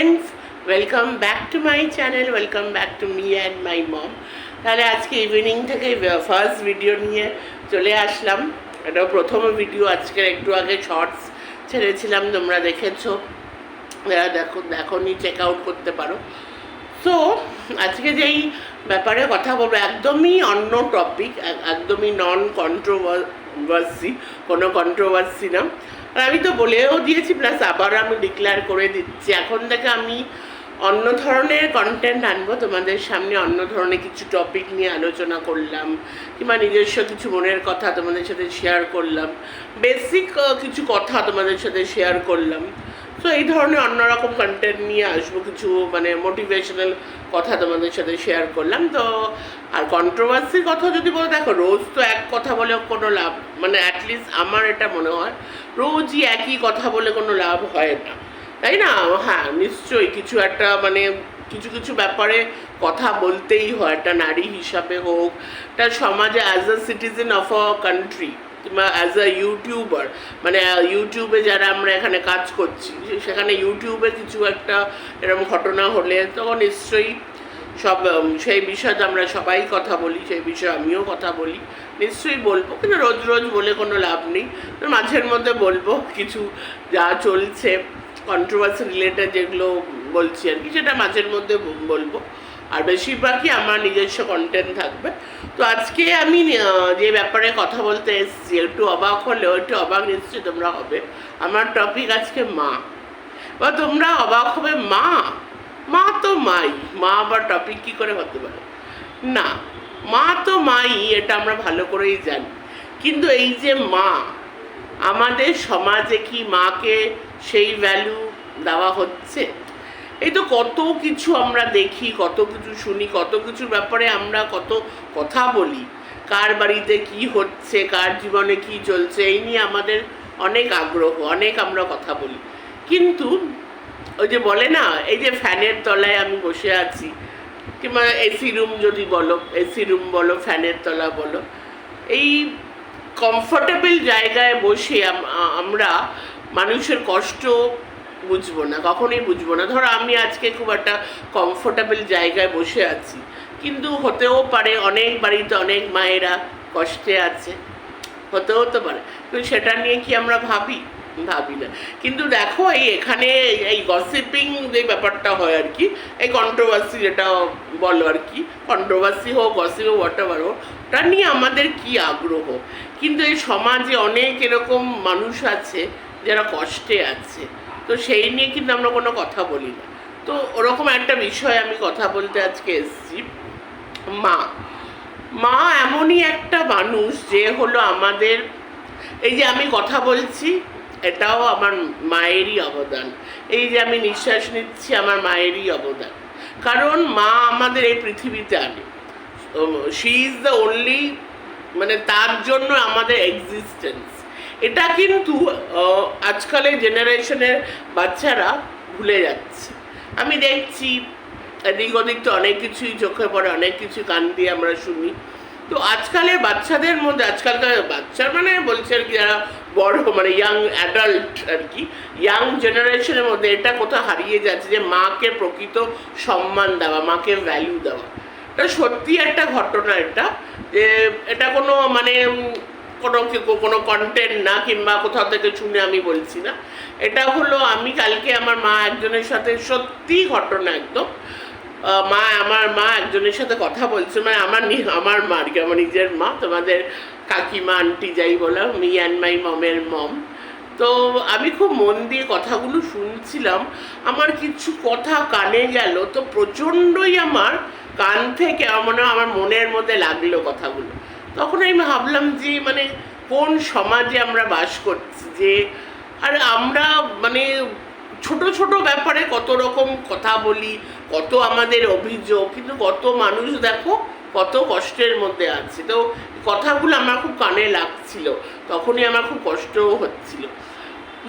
Friends welcome back to my channel welcome back to me and my mom তাহলে আজকে evening থেকে first video নিয়ে চলে আসলাম। এটা প্রথম ভিডিও আজকের একটু আগে শর্টস ছেড়েছিলাম, তোমরা দেখেছ। যারা দেখো দেখো নি চেক আউট করতে পারো। সো আজকে যেই ব্যাপারে কথা বলব, একদমই অন্য টপিক একদমই নন কন্ট্রোভার্সি কোনো কন্ট্রোভার্সি না। আমি তো বলেও দিয়েছি প্লাস আবার আমি ডিক্লেয়ার করে দিচ্ছি। এখন থেকে আমি অন্য ধরনের কন্টেন্ট আনব, তোমাদের সামনে অন্য ধরনের কিছু টপিক নিয়ে আলোচনা করলাম, কিংবা নিজস্ব কিছু মনের কথা তোমাদের সাথে শেয়ার করলাম বেসিক কিছু কথা তোমাদের সাথে শেয়ার করলাম। তো এই ধরনের অন্যরকম কন্টেন্ট নিয়ে আসব, কিছু মানে মোটিভেশনাল কথা তোমাদের সাথে শেয়ার করলাম। তো, আর কন্ট্রোভার্সির কথা যদি বলো, দেখো, রোজ তো এক কথা বলে কোনো লাভ মানে অ্যাটলিস্ট আমার এটা মনে হয়, রোজই একই কথা বলে কোনো লাভ হয় না। তাই না? হ্যাঁ নিশ্চয়ই কিছু একটা মানে কিছু কিছু ব্যাপারে কথা বলতেই হয়, একটা নারী হিসাবে হোক, একটা সমাজে as a citizen of a country as a YouTuber মানে ইউটিউবে যারা আমরা এখানে কাজ করছি সেখানে ইউটিউবে কিছু একটা এরকম ঘটনা হলে তখন নিশ্চয়ই সব সেই বিষয়ে আমরা সবাই কথা বলি, সেই বিষয়ে আমিও কথা বলি। নিশ্চয়ই বলব, কিন্তু রোজ রোজ বলে কোনো লাভ নেই। মাঝের মধ্যে বলব কিছু যা চলছে কন্ট্রোভার্সি রিলেটেড যেগুলো বলছি আর কি, সেটা মাঝের মধ্যে বলব। আর বেশিরভাগই আমার নিজস্ব কন্টেন্ট থাকবে। তো আজকে আমি যে ব্যাপারে কথা বলতে এসেছি, একটু অবাক হলেও, একটু অবাক নিশ্চয়ই তোমরা হবে। আমার টপিক আজকে মা। বা তোমরা অবাক হবে মা? মা তো মাই। মা আবার টপিক কি করে হতে পারে? না, মা তো মাই, এটা আমরা ভালো করেই জানি। কিন্তু এই যে মা, আমাদের সমাজে কি মাকে সেই ভ্যালু দেওয়া হচ্ছে? এই তো কত কিছু আমরা দেখি, কত কিছু শুনি, কত কিছুর ব্যাপারে আমরা কত কথা বলি। কার বাড়িতে কি হচ্ছে, কার জীবনে কি চলছে, এই নিয়ে আমাদের অনেক আগ্রহ, অনেক আমরা কথা বলি। কিন্তু ওই যে বলে না, এই যে ফ্যানের তলায় আমি বসে আছি, কিংবা এসি রুম যদি বলো, এসি রুম বলো, ফ্যানের তলা বলো, এই কমফোর্টেবল জায়গায় বসে আমরা মানুষের কষ্ট বুঝব না, কখনোই বুঝব না। ধরো আমি আজকে খুব একটা কমফোর্টেবল জায়গায় বসে আছি, কিন্তু হতেও পারে অনেক বাড়িতে অনেক মায়েরা কষ্টে আছে, হতেও তো পারে। কিন্তু সেটা নিয়ে কি আমরা ভাবি? ভাবি না। কিন্তু দেখো এই এখানে এই গসিপিং যে ব্যাপারটা হয় আর কি, এই কন্ট্রোভার্সি যেটা বলো আর কি কন্ট্রোভার্সি হোক গসিপ হোক হোয়াট এভার হোক, ওটা নিয়ে আমাদের কি আগ্রহ? কিন্তু এই সমাজে অনেক এরকম মানুষ আছে যারা কষ্টে আছে। তো সেই নিয়ে কিন্তু আমরা কোনো কথা বলি না। তো ওরকম একটা বিষয় আমি কথা বলতে আজকে এসেছি। মা মা এমনই একটা মানুষ যে হলো আমাদের, এই যে আমি কথা বলছি, এটাও আমার মায়েরই অবদান। এই যে আমি নিঃশ্বাস নিচ্ছি, আমার মায়েরই অবদান। কারণ মা আমাদের এই পৃথিবীতে আনে। শি ইজ দ্য অনলি মানে তার জন্য আমাদের এক্সিস্টেন্স এটা কিন্তু আজকালের জেনারেশনের বাচ্চারা ভুলে যাচ্ছে। আমি দেখছি, এদিক ওদিক তো অনেক কিছুই, চোখে পড়ে অনেক কিছু, কান দিয়ে আমরা শুনি। তো আজকালের বাচ্চাদের মধ্যে, আজকালকার বাচ্চা মানে বলছে আর কি, যারা বড় মানে ইয়াং অ্যাডাল্ট আর কি ইয়াং জেনারেশনের মধ্যে এটা কোথাও হারিয়ে যাচ্ছে যে মাকে প্রকৃত সম্মান দেওয়া, মাকে ভ্যালু দেওয়া। এটা সত্যি একটা ঘটনা এটা, যে এটা কোনো মানে কোনো কোনো কন্টেন্ট না কিংবা কোথাও থেকে শুনে আমি বলছি না। এটা হলো আমি কালকে আমার মা একজনের সাথে সত্যি ঘটনা একদম। মা, আমার মা একজনের সাথে কথা বলছে। মানে আমার আমার মা আর কি, আমার নিজের মা, তোমাদের কাকিমা আন্টি যাই বলো মি অ্যান্ড মাই মমের মম তো আমি খুব মন দিয়ে কথাগুলো শুনছিলাম। আমার কিছু কথা কানে গেল, তো প্রচণ্ডই আমার কান থেকে আমার মনে আমার মনের মধ্যে লাগল কথাগুলো। তখন আমি ভাবলাম যে মানে কোন সমাজে আমরা বাস করছি? যে, আর আমরা মানে ছোট ছোট ব্যাপারে কত রকম কথা বলি, কত আমাদের অভিযোগ, কিন্তু কত মানুষ, দেখো, কত কষ্টের মধ্যে আছে। তো কথাগুলো আমার খুব কানে লাগছিল, তখনই আমার খুব কষ্টও হচ্ছিল।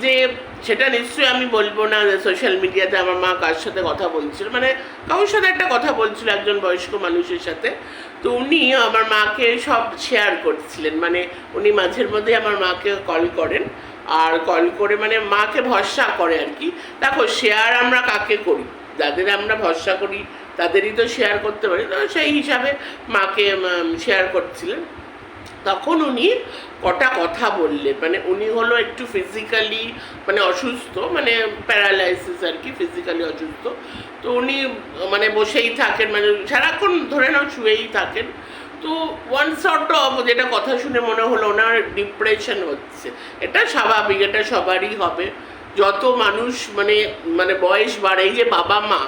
যে সেটা নিশ্চয়ই আমি বলব না যে সোশ্যাল মিডিয়াতে আমার মা কার সাথে কথা বলছিল। মানে কারোর সাথে একটা কথা বলছিল একজন বয়স্ক মানুষের সাথে। তো উনি আমার মাকে সব শেয়ার করছিলেন। মানে উনি মাঝের মধ্যে আমার মাকে কল করেন। আর কল করে মানে মাকে ভরসা করে আর কি। দেখো শেয়ার আমরা কাকে করি? যাদের আমরা ভরসা করি, তাদেরই তো শেয়ার করতে পারি। তো সেই হিসাবে মাকে শেয়ার করছিলেন। তখন উনি কটা কথা বললেন। মানে উনি হলো একটু ফিজিক্যালি মানে অসুস্থ মানে প্যারালাইসিস আর কি ফিজিক্যালি অসুস্থ। তো উনি মানে বসেই থাকেন মানে সারাক্ষণ ধরে নাও শুয়েই থাকেন। তো ওয়ান শর্ট অফ যেটা কথা শুনে মনে হলো ওনার ডিপ্রেশন হচ্ছে। এটা স্বাভাবিক, এটা সবারই হবে। যত মানুষ মানে মানে বয়স বাড়ে, এই যে বাবা মা,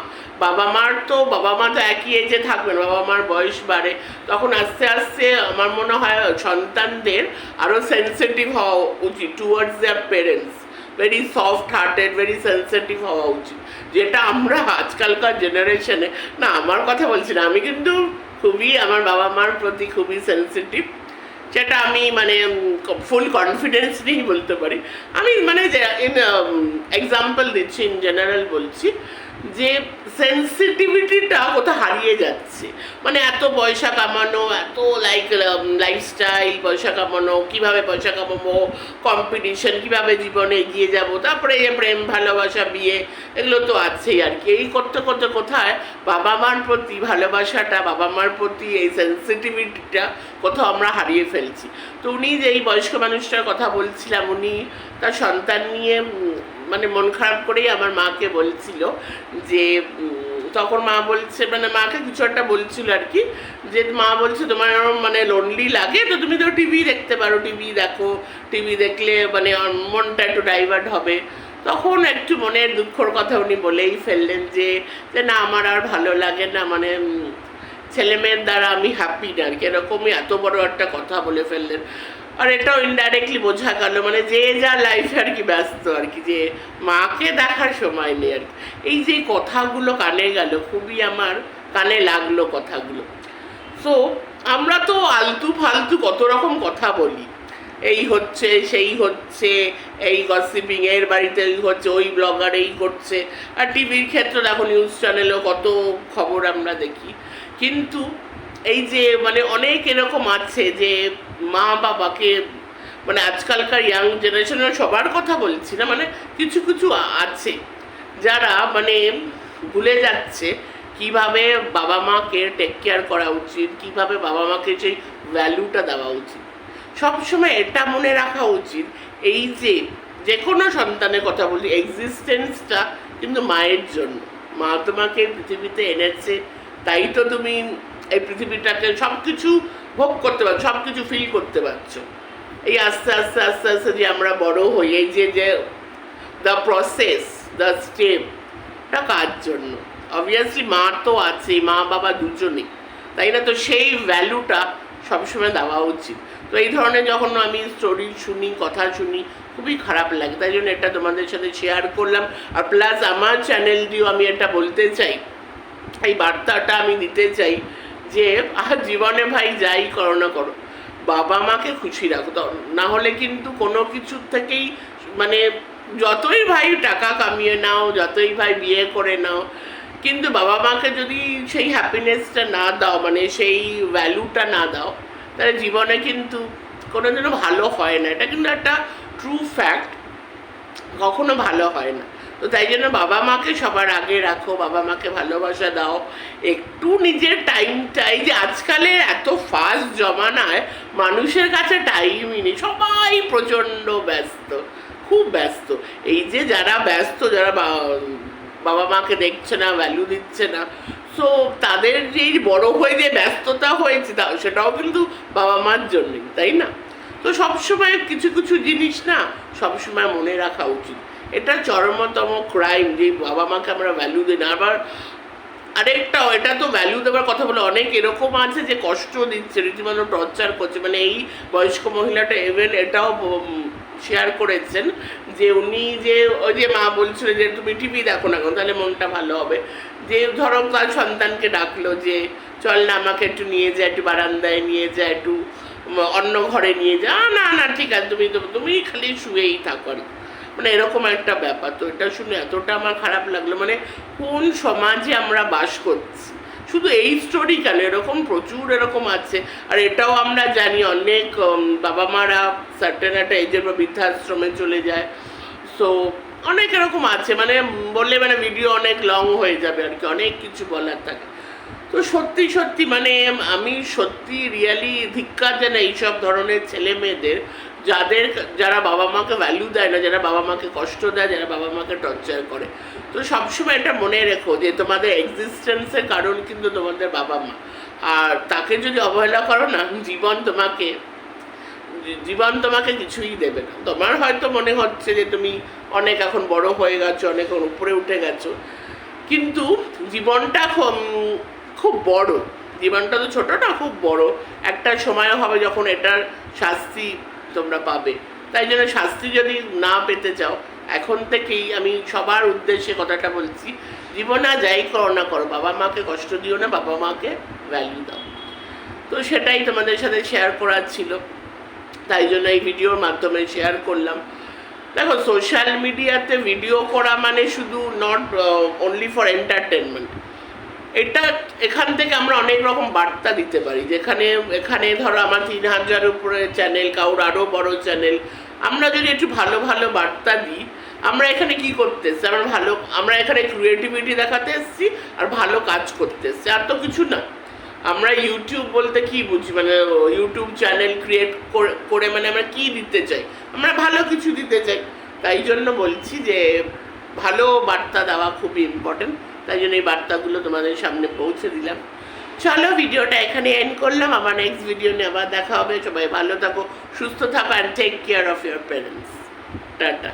বাবা মার তো, বাবা মা তো একই এজে থাকবেন, বাবা মার বয়স বাড়ে, তখন আস্তে আস্তে আমার মনে হয় সন্তানদের আরও সেন্সিটিভ হওয়া উচিত towards their parents very soft hearted very sensitive হওয়া উচিত, যেটা আমরা আজকালকার জেনারেশনে না, আমার কথা বলছি না, আমি কিন্তু খুবই, আমার বাবা মার প্রতি খুবই সেন্সিটিভ সেটা আমি মানে ফুল কনফিডেন্স নিয়েই বলতে পারি। আমি মানে ইন এক্সাম্পল দিচ্ছি ইন জেনারেল বলছি যে সেন্সিটিভিটিটা কোথাও হারিয়ে যাচ্ছে। মানে এত পয়সা কামানো, এত লাইক লাইফস্টাইল পয়সা কামানো, কীভাবে পয়সা কামাবো কম্পিটিশন কীভাবে জীবনে এগিয়ে যাব, তারপরে এই প্রেম, ভালোবাসা, বিয়ে, এগুলো তো আছেই আর কি। এই করতে করতে কোথায় বাবা মার প্রতি ভালোবাসাটা, বাবা মার প্রতি এই সেন্সিটিভিটিটা কোথাও আমরা হারিয়ে ফেলছি। তো উনি যে এই বয়স্ক মানুষটার কথা বলছিলাম, উনি তার সন্তান নিয়ে মানে মন খারাপ করেই আমার মাকে বলছিল যে তখন মা বলছে মানে মাকে কিছু একটা বলছিল আর কি যে মা বলছে তোমার এরম মানে লোনলি লাগে তো তুমি তো টিভি দেখতে পারো টিভি দেখো টিভি দেখলে মানে মনটা একটু ডাইভার্ট হবে। তখন একটু মনের দুঃখর কথা উনি বলেই ফেললেন যে যে না আমার আর ভালো লাগে না মানে উম, ছেলে মেয়ের দ্বারা আমি হ্যাপি না আর কি এরকমই এত বড় একটা কথা বলে ফেললেন। আর এটাও ইনডাইরেক্টলি বোঝা গেল মানে যে যা লাইফে আর কি ব্যস্ত আর কি, যে মাকে দেখার সময় নেই আর কি। এই যে কথাগুলো কানে গেল, খুবই আমার কানে লাগল কথাগুলো। সো আমরা তো আলতু ফালতু কত রকম কথা বলি। এই হচ্ছে, সেই হচ্ছে, এই গসিপিং এর বাড়িতে এই হচ্ছে, ওই ব্লগার এই করছে। আর টিভির ক্ষেত্রে দেখো নিউজ চ্যানেলেও কত খবর আমরা দেখি। কিন্তু এই যে মানে অনেক এরকম আছে যে মা বাবাকে মানে আজকালকার ইয়াং জেনারেশনের সবার কথা বলছি না মানে কিছু কিছু আছে যারা মানে ভুলে যাচ্ছে কীভাবে বাবা মাকে টেক কেয়ার করা উচিত, কীভাবে বাবা মাকে সেই ভ্যালুটা দেওয়া উচিত। সবসময় এটা মনে রাখা উচিত, এই যে যে কোনো সন্তানের কথা বলি এক্সিস্টেন্সটা কিন্তু মায়ের জন্য। মা তোমাকে পৃথিবীতে এনেছে, তাই তো তুমি এই পৃথিবীটাকে সব কিছু ভোগ করতে পারছ সব কিছু ফিল করতে পারছ। এই আস্তে আস্তে আস্তে আস্তে যে আমরা বড় হই, এই যে যে দ্য প্রসেস দ্য স্টেপ এটা কার জন্য? অবভিয়াসলি মা তো আছে, মা, বাবা দুজনেই। তাই না? তো সেই ভ্যালুটা সবসময় দেওয়া উচিত। তো এই ধরনের যখন আমি স্টোরি শুনি, কথা শুনি, খুবই খারাপ লাগে। তাই জন্য এটা তোমাদের সাথে শেয়ার করলাম। আর প্লাস আমার চ্যানেল দিয়েও আমি এটা বলতে চাই। এই বার্তাটা আমি দিতে চাই। যে আর জীবনে ভাই যাই করো না করো, বাবা মাকে খুশি রাখো। না হলে কিন্তু কোনো কিছুর থেকেই মানে যতই ভাই টাকা কামিয়ে নাও, যতই ভাই বিয়ে করে নাও, কিন্তু বাবা মাকে যদি সেই হ্যাপিনেসটা না দাও মানে সেই ভ্যালুটা না দাও, তাহলে জীবনে কিন্তু কোনো দিনও ভালো হয় না। এটা কিন্তু একটা ট্রু ফ্যাক্ট কখনো ভালো হয় না। তো তাই জন্য বাবা মাকে সবার আগে রাখো, বাবা মাকে ভালোবাসা দাও। একটু নিজের টাইমটাই যে আজকালের এত ফাস্ট জমানায় মানুষের কাছে টাইমই নেই, সবাই প্রচণ্ড ব্যস্ত, খুব ব্যস্ত। এই যে যারা ব্যস্ত, যারা বাবা মাকে দেখছে না ভ্যালু দিচ্ছে না সো তাদের যে বড় হয়ে যে ব্যস্ততা হয়েছে, তা সেটাও কিন্তু বাবা মার জন্যই, তাই না? তো সবসময় কিছু কিছু জিনিস না সবসময় মনে রাখা উচিত। এটা চরমতম ক্রাইম যে বাবা মাকে আমরা ভ্যালু দিই না। আবার আরেকটাও এটা তো ভ্যালু দেওয়ার কথা বলে অনেক এরকম আছে যে কষ্ট দিচ্ছে, রীতিমতো টর্চার করছে। মানে এই বয়স্ক মহিলাটা এভেন এটাও শেয়ার করেছেন যে উনি যে ওই যে মা বলছিল যে তুমি টিভি দেখো না কেন, তাহলে মনটা ভালো হবে। যে ধরো তার সন্তানকে ডাকলো যে, চল না আমাকে একটু নিয়ে যা, একটু বারান্দায় নিয়ে যা, একটু অন্য ঘরে নিয়ে যা। না না, ঠিক আছে, তুমি তুমি খালি শুয়েই থাকো আর কি।" মানে এরকম একটা ব্যাপার। তো এটা শুনে এতটা আমার খারাপ লাগল। মানে কোন সমাজে আমরা বাস করছি? শুধু এই স্টোরি কেন? এরকম প্রচুর এরকম আছে। আর এটাও আমরা জানি অনেক বাবা মারা সার্টেন একটা এজের বা বৃদ্ধাশ্রমে চলে যায়। সো অনেক এরকম আছে। মানে বললে মানে ভিডিও অনেক লং হয়ে যাবে আর কি। অনেক কিছু বলার থাকে। তো সত্যি সত্যি মানে আমি সত্যি রিয়ালি ধিক্কার জানা এইসব ধরনের ছেলে মেয়েদের যাদের, যারা বাবা মাকে ভ্যালু দেয় না, যারা বাবা মাকে কষ্ট দেয়, যারা বাবা মাকে টর্চার করে। তো সবসময় এটা মনে রেখো যে তোমাদের এক্সিস্টেন্সের কারণ কিন্তু তোমাদের বাবা মা। আর তাকে যদি অবহেলা করো না, জীবন তোমাকে জীবন তোমাকে কিছুই দেবে না। তোমার হয়তো মনে হচ্ছে যে তুমি অনেক এখন বড় হয়ে গেছো, অনেক উপরে উঠে গেছো। কিন্তু জীবনটা খুব- বড়। জীবনটা তো ছোটো না খুব বড়। একটা সময় হবে যখন এটার শাস্তি তোমরা পাবে। তাই জন্য শাস্তি যদি না পেতে চাও, এখন থেকেই আমি সবার উদ্দেশ্যে কথাটা বলছি, জীবনে যাই করো না করো, বাবা মাকে কষ্ট দিও না, বাবা মাকে ভ্যালু দাও। তো সেটাই তোমাদের সাথে শেয়ার করার ছিল। তাই জন্য এই ভিডিওর মাধ্যমে শেয়ার করলাম। দেখো সোশ্যাল মিডিয়াতে ভিডিও করা মানে শুধু নট অনলি ফর এন্টারটেনমেন্ট এটা এখান থেকে আমরা অনেক রকম বার্তা দিতে পারি। যেখানে, এখানে ধরো আমার তিন হাজার উপরে চ্যানেল কারোর আরও বড় চ্যানেল আমরা যদি একটু ভালো ভালো বার্তা দিই, আমরা এখানে কি করতে এসছি? আমরা ভালো, আমরা এখানে ক্রিয়েটিভিটি দেখাতে এসেছি আর ভালো কাজ করতে এসেছি। আর তো কিছু না। আমরা ইউটিউব বলতে কি বুঝি? মানে ইউটিউব চ্যানেল ক্রিয়েট করে মানে আমরা কি দিতে চাই? আমরা ভালো কিছু দিতে চাই। তাই জন্য বলছি যে ভালো বার্তা দেওয়া খুবই ইম্পর্টেন্ট তাই জন্য এই বার্তাগুলো তোমাদের সামনে পৌঁছে দিলাম। চলো, ভিডিওটা এখানে এন্ড করলাম। আবার নেক্সট ভিডিও নিয়ে আবার দেখা হবে। সবাই ভালো থাকো, সুস্থ থাকো and take care of your parents tata.